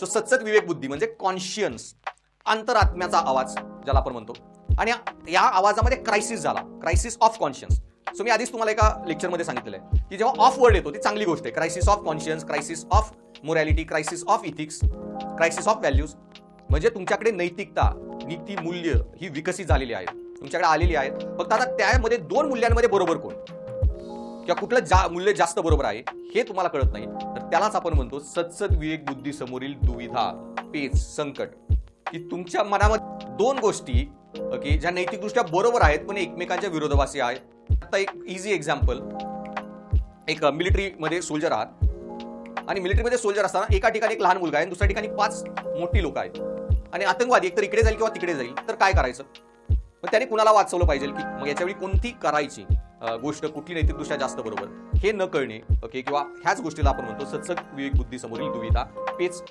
So सत्सद विवेक बुद्धी म्हणजे conscience अंतरात्म्याचा आवाज ज्याला आपण म्हणतो. आणि या आवाजामध्ये क्रायसिस झाला. क्रायसिस ऑफ कॉन्शियन्स सो मी आधीच तुम्हाला एका लेक्चरमध्ये सांगितलेलं आहे की जेव्हा ऑफ वर्ड येतो ती चांगली गोष्ट आहे. Crisis of conscience crisis of morality crisis of ethics crisis of values म्हणजे तुमच्याकडे नैतिकता नीती मूल्य ही विकसित झालेली आहे तुमच्याकडे आलेली आहेत. फक्त आता त्यामध्ये दोन मूल्यांमध्ये बरोबर कोण? किंवा कुठलं जा मूल्य जास्त बरोबर आहे हे तुम्हाला कळत नाही. तर त्यालाच आपण म्हणतो सत्सद विवेक बुद्धी समोरील दुविधा पेच संकट. की तुमच्या मनामध्ये दोन गोष्टी की ज्या नैतिकदृष्ट्या बरोबर आहेत पण एकमेकांच्या विरोधाभासी आहेत. आता एक इझी एक्झाम्पल एक मिलिटरीमध्ये सोल्जर आहात. आणि मिलिटरीमध्ये सोल्जर असताना एका ठिकाणी एक लहान मुलगा आहे दुसऱ्या ठिकाणी पाच मोठी लोक आहेत. आणि आतंकवादी एकतर इकडे जाईल किंवा तिकडे जाईल. तर काय करायचं? मग त्याने कुणाला वाचवलं पाहिजे की मग याच्यावेळी कोणती करायची? गोष्ट कुठली नाही ती दुसऱ्या जास्त बरोबर. हे न कळणे ओके किंवा ह्याच गोष्टीला आपण म्हणतो सचक विवेक बुद्धी समोरील दुविधा पेच